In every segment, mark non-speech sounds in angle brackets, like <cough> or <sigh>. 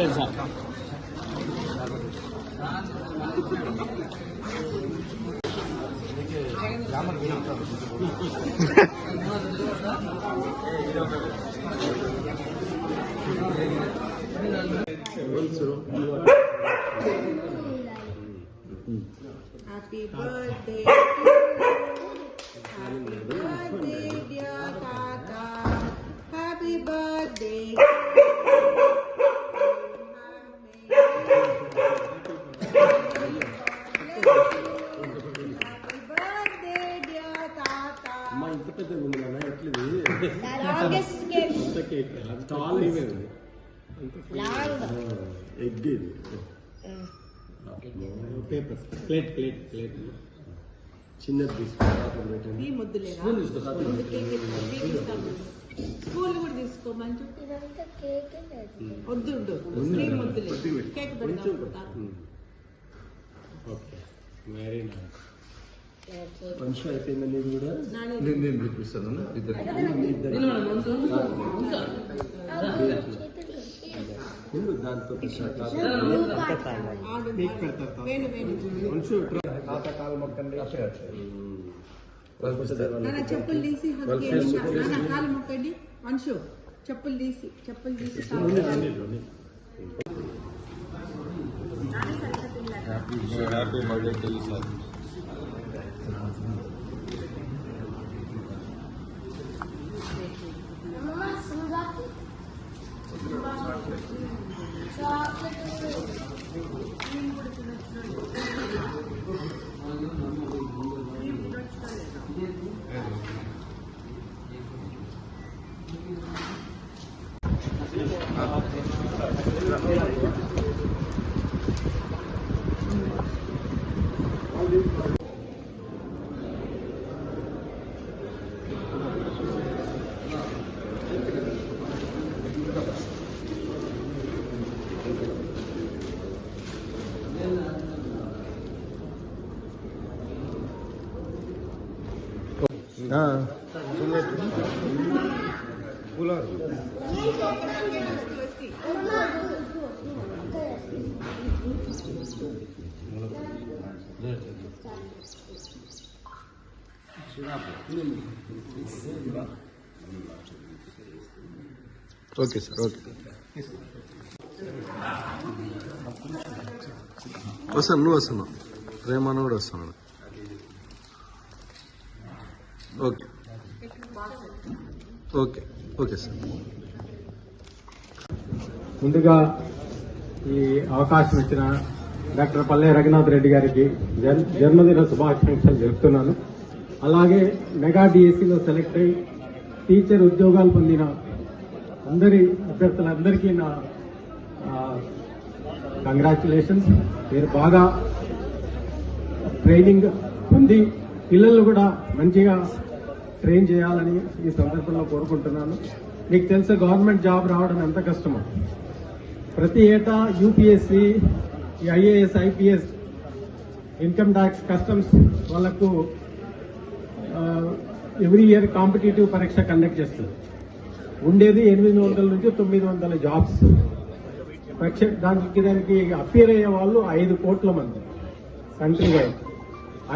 రాలేదు sir <laughs> Happy birthday egg ఇది plate plate plate ఇస్తాం. స్కూల్ కూడా తీసుకో మంచి వద్దు కేక్ ఓకే వెరీ నైస్ వంశం అయిపోయిందండి ఇది కూడా? నాని నేను నేను చూపిస్తాను ఇద్దరు. ముందు దాంతో ఆడు వేణు వేణు వంశు నాన్న చెప్పులు తీసి హక్కి నాన్న కాలు మొక్కండి అంశు చెప్పులు తీసి చెప్పులు తీసి కాలు మొక్కండి. Happy birthday to you sir okay sir okay వస్తాను నువ్వు వస్తున్నావు ప్రేమాను కూడా వస్తున్నాడు ఓకే ఓకే ఓకే సార్. ముందుగా ఈ అవకాశం ఇచ్చిన డాక్టర్ పల్లె రఘునాథ్ రెడ్డి గారికి జన్- జన్మదిన శుభాకాంక్షలు చెప్తున్నాను అలాగే మెగా డిఎస్సిలో సెలెక్ట్ అయి టీచర్ ఉద్యోగాలు పొందిన అందరి అభ్యర్థులందరికీ నా కంగ్రాచులేషన్స్. మీరు బాగా ట్రైనింగ్ పొంది పిల్లలు కూడా మంచిగా ట్రైన్ చేయాలని ఈ సందర్భంలో కోరుకుంటున్నాను. మీకు తెలుసు గవర్నమెంట్ జాబ్ రావడం ఎంత కష్టమో. ప్రతి ఏటా UPSC IAS IPS income tax customs వాళ్ళకు ఎవ్రీ ఇయర్ కాంపిటేటివ్ పరీక్ష కండక్ట్ చేస్తుంది. ఉండేది ఎనిమిది వందల నుంచి తొమ్మిది వందల జాబ్స్ పరీక్ష దానికి దానికి అపీర్ అయ్యే వాళ్ళు ఐదు కోట్ల మంది కంట్రీ వైడ్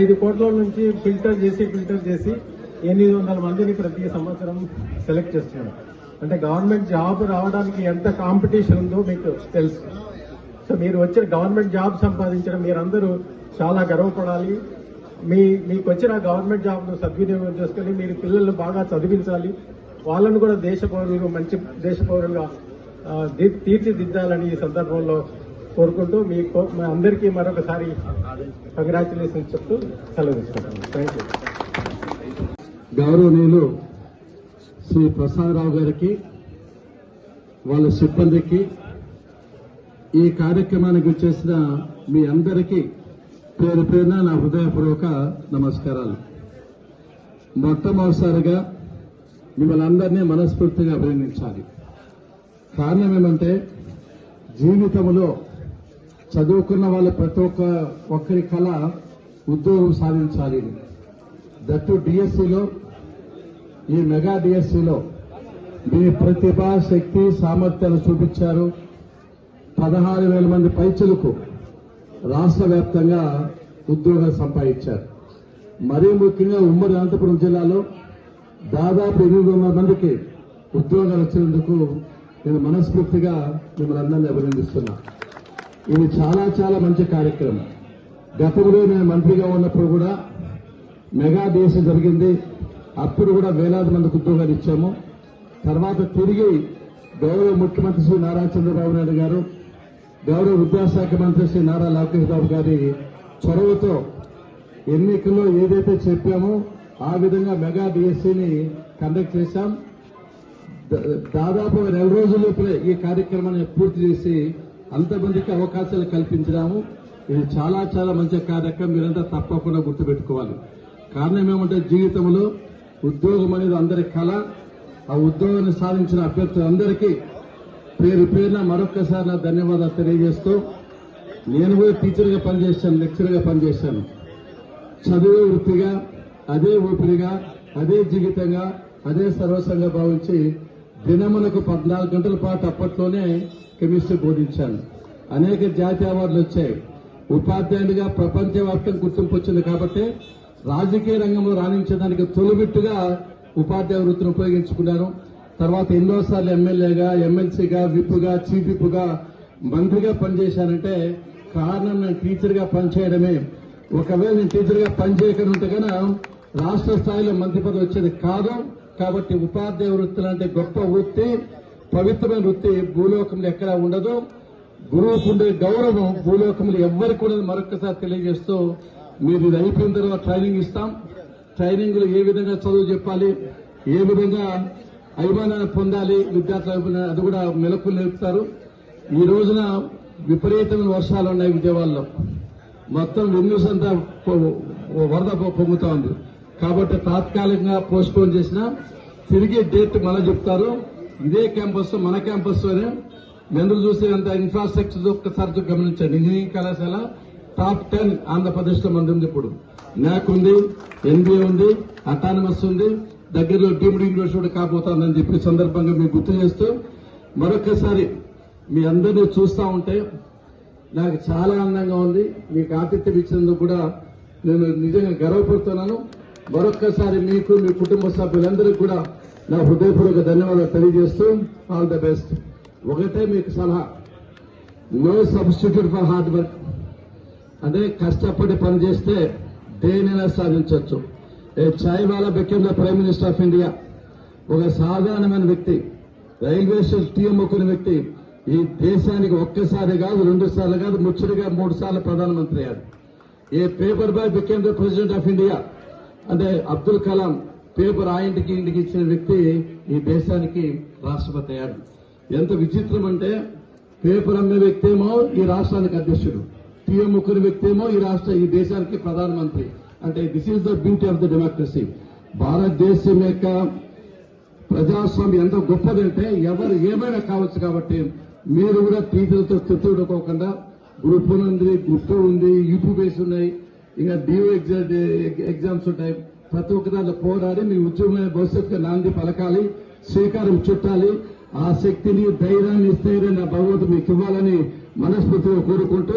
ఐదు కోట్ల నుంచి ఫిల్టర్ చేసి ఫిల్టర్ చేసి ఎనిమిది వందల మందిని ప్రతి సంవత్సరం సెలెక్ట్ చేస్తున్నారు. అంటే గవర్నమెంట్ జాబ్ రావడానికి ఎంత కాంపిటీషన్ ఉందో మీకు తెలుసు. సో మీరు వచ్చిన గవర్నమెంట్ జాబ్ సంపాదించడం మీరందరూ చాలా గర్వపడాలి. మీ మీకు వచ్చిన గవర్నమెంట్ జాబ్ను సద్వినియోగం చేసుకుని మీరు పిల్లల్ని బాగా చదివించాలి. వాళ్ళను కూడా దేశ పౌరులు మంచి దేశ పౌరులుగా తీర్చిదిద్దాలని ఈ సందర్భంలో కోరుకుంటూ మీ కో- మీ అందరికీ మరొకసారి కంగ్రాచులేషన్స్ చెప్తూ సెలవు ఇస్తున్నాను థ్యాంక్ యూ గౌరవనీయులు శ్రీ ప్రసాదరావు గారికి వాళ్ళ సిబ్బందికి ఈ కార్యక్రమానికి వచ్చేసిన మీ అందరికీ పేరు పేరున నా హృదయపూర్వక నమస్కారాలు. మొట్టమొదటిసారిగా మిమ్మల్ని అందరినీ మనస్ఫూర్తిగా అభినందించాలి. కారణం ఏమంటే జీవితంలో చదువుకున్న వాళ్ళ ప్రతి ఒక్క ఒక్కరి కళ ఉద్యోగం సాధించాలి. దట్టు డిఎస్సిలో ఈ మెగా డిఎస్సిలో మీ ప్రతిభ శక్తి సామర్థ్యాలు చూపించారు. పదహారు వేల మంది పైచులకు రాష్ట్ర వ్యాప్తంగా ఉద్యోగాలు సంపాదించారు. మరీ ముఖ్యంగా ఉమ్మడి అనంతపురం జిల్లాలో దాదాపు ఎనిమిది వందల మందికి ఉద్యోగాలు వచ్చినందుకు నేను మనస్ఫూర్తిగా మిమ్మల్ని అందరినీ అభినందిస్తున్నా. ఇది చాలా చాలా మంచి కార్యక్రమం. గతంలో నేను మంత్రిగా ఉన్నప్పుడు కూడా మెగా దేశ జరిగింది. అప్పుడు కూడా వేలాది మందికి ఉద్యోగాలు ఇచ్చాము. తర్వాత తిరిగి గౌరవ ముఖ్యమంత్రి శ్రీ నారా చంద్రబాబు నాయుడు గారు గౌరవ విద్యాశాఖ మంత్రి శ్రీ నారా లోకేష్ బాబు గారి చొరవతో ఎన్నికల్లో ఏదైతే చెప్పామో ఆ విధంగా మెగా డిఎస్సీని కండక్ట్ చేశాం. దాదాపు నెల రోజుల లోపలే ఈ కార్యక్రమాన్ని పూర్తి చేసి అంతమందికి అవకాశాలు కల్పించినాము. ఇది చాలా చాలా మంచి కార్యక్రమం. మీరంతా తప్పకుండా గుర్తుపెట్టుకోవాలి. కారణం ఏమంటే జీవితంలో ఉద్యోగం అనేది అందరి కళ. ఆ ఉద్యోగాన్ని సాధించిన అభ్యర్థులందరికీ పేరు పేరున మరొక్కసారి నా ధన్యవాదాలు తెలియజేస్తూ నేను కూడా టీచర్గా పనిచేశాను లెక్చర్గా పనిచేశాను. చదువు వృత్తిగా అదే ఊపిరిగా అదే జీవితంగా అదే సర్వస్వంగా భావించి దినమునకు పద్నాలుగు గంటల పాటు అప్పట్లోనే కెమిస్ట్రీ బోధించాను. అనేక జాతీయ అవార్డులు వచ్చాయి. ఉపాధ్యాయుడిగా ప్రపంచవ్యాప్తంగా గుర్తింపు వచ్చింది కాబట్టి రాజకీయ రంగంలో రాణించడానికి తొలిబిట్టుగా ఉపాధ్యాయ వృత్తిని ఉపయోగించుకున్నాను తర్వాత ఎన్నోసార్లు ఎమ్మెల్యేగా ఎమ్మెల్సీగా విప్పుగా చీఫ్ విప్పుగా మంత్రిగా పనిచేశానంటే కారణం నేను టీచర్గా పనిచేయడమే. ఒకవేళ నేను టీచర్గా పనిచేయకుండా కనుక రాష్ట్ర స్థాయిలో మంత్రి పదవి వచ్చేది కాదు. కాబట్టి ఉపాధ్యాయ వృత్తులు అంటే గొప్ప వృత్తి పవిత్రమైన వృత్తి భూలోకంలో ఎక్కడా ఉండదు. గురువుకు ఉండే గౌరవం భూలోకంలో ఎవ్వరికి ఉండదు. మరొకసారి తెలియజేస్తూ మీరు ఇది అయిపోయిన తర్వాత ట్రైనింగ్ ఇస్తాం. ట్రైనింగ్లో ఏ విధంగా చదువు చెప్పాలి ఏ విధంగా అభిమానాన్ని పొందాలి విద్యార్థుల అది కూడా మెలకులు నేర్పుతారు. ఈ రోజున విపరీతమైన వర్షాలు ఉన్నాయి విజయవాడలో. మొత్తం వెన్యూస్ అంతా వరద పొంగుతా ఉంది. కాబట్టి తాత్కాలికంగా పోస్ట్పోన్ చేసిన తిరిగి డేట్ మళ్ళీ చెప్తారు. ఇదే క్యాంపస్ మన క్యాంపస్ మెందులు చూసే అంత ఇన్ఫ్రాస్ట్రక్చర్ ఒక్కసారి గమనించండి. ఇంజనీరింగ్ కళాశాల టాప్ టెన్ ఆంధ్రప్రదేశ్లో మంది ఉంది ఇప్పుడు. నాక్ ఉంది ఎన్బిఏ ఉంది అటానమస్ ఉంది. దగ్గరలో డీమ్డ్ యూనివర్సిటీ కూడా కాబోతోందని చెప్పి సందర్భంగా మీకు గుర్తు చేస్తూ మరొకసారి మీ అందరినీ చూస్తా ఉంటే నాకు చాలా ఆనందంగా ఉంది. మీకు ఆతిథ్యం ఇచ్చినందుకు కూడా నేను నిజంగా గర్వపడుతున్నాను. మరొక్కసారి మీకు మీ కుటుంబ సభ్యులందరికీ కూడా నా హృదయపూర్వక ధన్యవాదాలు తెలియజేస్తూ ఆల్ ద బెస్ట్. ఒకటే మీకు సలహా. No substitute for hard work. అదే కష్టపడి పని చేస్తే దేనైనా సాధించవచ్చు. A chai wala became the prime minister of India ఒక సాధారణమైన వ్యక్తి రైల్వే స్టేషన్ టీఎం మొక్కుని వ్యక్తి ఈ దేశానికి ఒక్కసారి కాదు రెండు సార్లు కాదు ముచ్చటగా మూడు సార్లు ప్రధానమంత్రి అయ్యాడు a paper boy became the president of India అంటే అబ్దుల్ కలాం పేపర్ ఆ ఇంటికి ఇంటికి ఇచ్చిన వ్యక్తి ఈ దేశానికి రాష్ట్రపతి అయ్యాడు ఎంత విచిత్రం అంటే పేపర్ అమ్మే వ్యక్తి ఏమో ఈ రాష్ట్రానికి అధ్యక్షుడు. పిఎం ముక్కుని వ్యక్తి ఏమో ఈ రాష్ట్ర ఈ దేశానికి ప్రధానమంత్రి. అంటే this is the beauty of the democracy భారతదేశం యొక్క ప్రజాస్వామ్యం ఎంత గొప్పదంటే ఎవరు ఏమైనా కావచ్చు కాబట్టి మీరు కూడా టీచర్లతో తిట్టుకోకుండా గ్రూప్ ఉంది గుర్తు ఉంది యూపీ బేస్ ఉన్నాయి. ఇంకా డిఓ ఎగ్జామ్స్ ఉంటాయి. ప్రతి ఒక్క దాంట్లో పోరాడి మీ ఉద్యోగమైన భవిష్యత్తుకు నాంది పలకాలి శ్రీకారం చుట్టాలి. ఆ శక్తిని ధైర్యాన్ని స్థైర్యాన్ని నా భగవంతుడు మీకు ఇవ్వాలని మనస్ఫూర్తిగా కోరుకుంటూ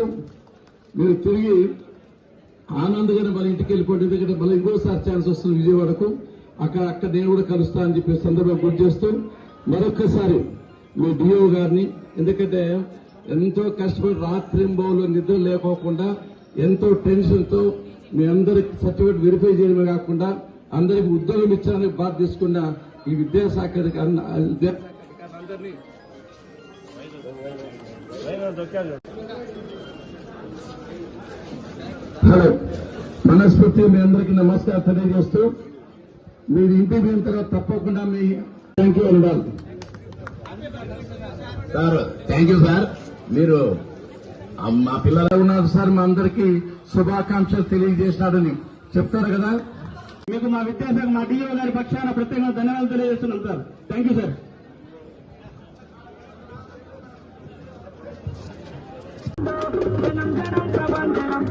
మీరు తిరిగి ఆనందగానే వాళ్ళ ఇంటికి వెళ్ళిపోతే ఎందుకంటే మళ్ళీ ఇంకోసారి ఛాన్స్ వస్తుంది విజయవాడకు. అక్కడ అక్కడ నేను కూడా కలుస్తా అని చెప్పి సందర్భం గుర్తు చేస్తూ మరొక్కసారి మీ డిఓ గారిని ఎందుకంటే ఎంతో కష్టపడి రాత్రింబోలు నిద్ర లేకోకుండా ఎంతో టెన్షన్తో మీ అందరికి సర్టిఫికేట్ వెరిఫై చేయడమే కాకుండా అందరికి ఉద్యోగం ఇచ్చారని బాధ తీసుకున్న ఈ విద్యాశాఖ అందరినీ విద్యాశాఖ అధికారులందరినీ హలో మనస్ఫూర్తి మీ అందరికీ నమస్కారం తెలియజేస్తూ మీరు ఇంటికి పోయిన తర్వాత తప్పకుండా మీ థ్యాంక్ యూ ఉండాలి సార్ థ్యాంక్ యూ సార్. మీరు మా పిల్లలు ఉన్నారు సార్ మా అందరికీ శుభాకాంక్షలు తెలియజేసినాడని చెప్తారు కదా. మీకు మా విద్యాశాఖ మా డిఓ గారి పక్షాన ప్రత్యేకంగా ధన్యవాదాలు తెలియజేస్తున్నాం sir. Thank you sir. Thank